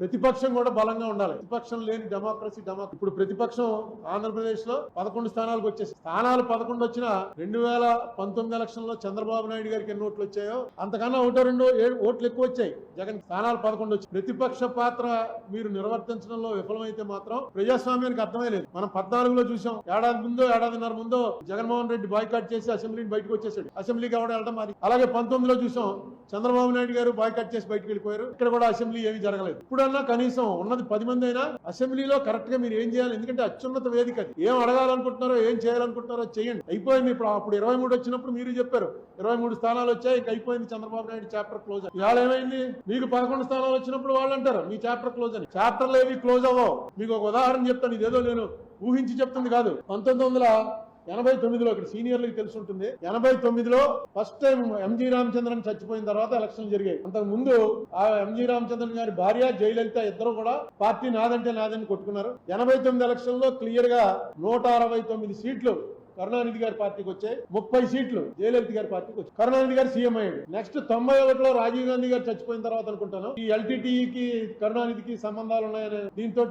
ప్రతిపక్షం కూడా బలంగా ఉండాలి. ప్రతిపక్షం లేని డెమోక్రసీ డెమోక్రసీ ఇప్పుడు ప్రతిపక్షం ఆంధ్రప్రదేశ్లో పదకొండు స్థానాలకు వచ్చేసి స్థానాలు పదకొండు వచ్చిన రెండు వేల పంతొమ్మిది ఎలక్షన్లో చంద్రబాబు నాయుడు గారికి ఎన్ని ఓట్లు వచ్చాయో అంతకన్నా ఒకటో రెండు ఏడు ఓట్లు ఎక్కువ వచ్చాయి. జగన్ స్థానాలు పదకొండు వచ్చాయి. ప్రతిపక్ష పాత్ర మీరు నిర్వర్తించడంలో విఫలమైతే మాత్రం ప్రజాస్వామ్యానికి అర్థమే లేదు. మనం పద్నాలుగులో చూసాం. ఏడాది ముందో ఏడాదిన్నర ముందో జగన్మోహన్ రెడ్డి బాయ్కాట్ చేసి అసెంబ్లీని బయటకు వచ్చేసాడు. అసెంబ్లీకి ఎవడ వెళ్ళడం అది. అలాగే పంతొమ్మిదిలో చూసాం. చంద్రబాబు నాయుడు గారు బాయ్కట్ చేసి బయటకు వెళ్ళిపోయారు. ఇక్కడ కూడా అసెంబ్లీ ఏమీ జరగలేదు. ఇప్పుడన్నా కనీసం ఉన్నది పది మంది అయినా అసెంబ్లీలో కరెక్ట్గా మీరు ఏం చేయాలి? ఎందుకంటే అత్యున్నత వేదిక ఏం అడగాలనుకుంటున్నారో ఏం చేయాలనుకుంటున్నారో చేయండి. అయిపోయింది ఇప్పుడు అప్పుడు ఇరవై మూడు వచ్చినప్పుడు మీరు చెప్పారు. ఇరవై మూడు స్థానాలు వచ్చాయి ఇంకా అయిపోయింది చంద్రబాబు నాయుడు చాప్టర్ క్లోజ్ ఇవాళ ఏమైంది? మీకు పదకొండు స్థానాలు వచ్చినప్పుడు వాళ్ళు అంటారు మీ చాప్టర్ క్లోజ్ అని. చాప్టర్లు ఏవి క్లోజ్ అవ్వవు. మీకు ఒక ఉదాహరణ చెప్తాను ఇదేదో నేను ఊహించి చెప్తుంది కాదు. పంతొమ్మిది వందల ఎనభై తొమ్మిదిలో ఇక్కడ సీనియర్లకు తెలిసి ఉంటుంది. ఎనభై తొమ్మిదిలో ఫస్ట్ టైం ఎంజి రామచంద్రన్ చచ్చిపోయిన తర్వాత ఎలక్షన్ జరిగాయి. అంతకు ముందు ఆ ఎంజి రామచంద్రన్ గారి భార్య జయలలిత ఇద్దరు కూడా పార్టీ నాదంటే నాదని కొట్టుకున్నారు. ఎనభై తొమ్మిది ఎలక్షన్లో క్లియర్గా నూట అరవై తొమ్మిది సీట్లు కరుణానిధి గారి పార్టీకి వచ్చాయి. ముప్పై సీట్లు జయలలిత గారి పార్టీకి వచ్చాయి. కరుణానిధి గారు సీఎం అయ్యాడు. నెక్స్ట్ తొంభై ఒకటిలో రాజీవ్ గాంధీ గారు చచ్చిపోయిన తర్వాత అనుకుంటాను. ఈ ఎల్టీటీకి కరుణానిధికి సంబంధాలు ఉన్నాయనే దీంతో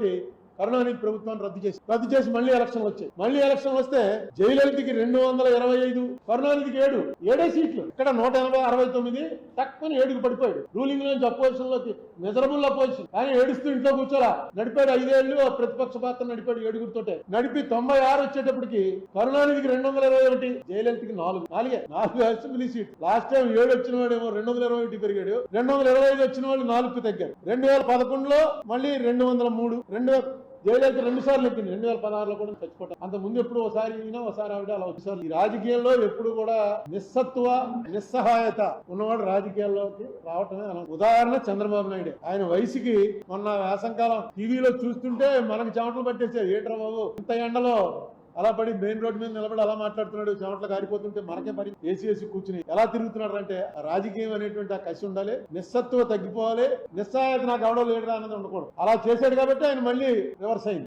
కరుణానిధి ప్రభుత్వాన్ని రద్దు చేసి రద్దు చేసి మళ్ళీ ఎలక్షన్ వచ్చాయి. మళ్ళీ ఎలక్షన్ వస్తే జయలలితకి రెండు వందల ఇరవై ఐదు కరుణానిధికి ఏడు ఏడే సీట్లు. ఇక్కడ నూట ఎనభై అరవై తొమ్మిది తక్కువని ఏడుకు పడిపోయాడు. రూలింగ్ నుంచి అపోజిషన్లోకి మెజరబుల్ అపోజిషన్ కానీ ఏడుస్తూ ఇంట్లో కూర్చోరా. నడిపాడు ఐదేళ్ళు ప్రతిపక్ష పాత్ర నడిపాడు ఏడుగురితోటే. నడిపి తొంభై ఆరు వచ్చేటప్పటికి కరుణానిధికి రెండు వందల ఇరవై ఒకటి జయలలితకి నాలుగు. నాలుగే నాలుగు అసెంబ్లీ సీట్ లాస్ట్ టైం ఏడు వచ్చిన వాడేమో రెండు వందల ఇరవై ఒకటి పెరిగాడు. రెండు వందల ఇరవై ఐదు వచ్చిన వాళ్ళు నాలుగు తగ్గారు. రెండు వేల పదకొండులో మళ్ళీ రెండు వందల మూడు రెండు జయలలిత రెండు సార్లు ఎక్కింది రెండు వేల పదహారులో కూడా చచ్చిపోతాం. అంత ముందు ఎప్పుడు ఒకసారి ఈయన ఒకసారి ఆవిడ అలా ఒకసారి ఈ రాజకీయాల్లో ఎప్పుడు కూడా నిస్సత్వ నిస్సహాయత ఉన్నవాడు రాజకీయాల్లోకి రావటమే ఉదాహరణ చంద్రబాబు నాయుడు. ఆయన వయసుకి మొన్న వేసంకాలం టీవీలో చూస్తుంటే మనకు చెమటలు పట్టేసారు ఏంట్రా బాబు ఇంత ఎండలో అలా పడి మెయిన్ రోడ్ మీద నిలబడి అలా మాట్లాడుతున్నాడు చెమట్లు కారిపోతుంటే మనకే మరి ఏసీ ఏసీ కూర్చుని ఎలా తిరుగుతున్నాడు అంటే ఆ రాజకీయం అనేటువంటి ఆ కసి ఉండాలి నిస్సత్వ తగ్గిపోవాలి నిస్సహాయత నాకు ఎవడో లేడురా అన్నది ఉండకూడదు. అలా చేశాడు కాబట్టి ఆయన మళ్ళీ రివర్స్ అయింది.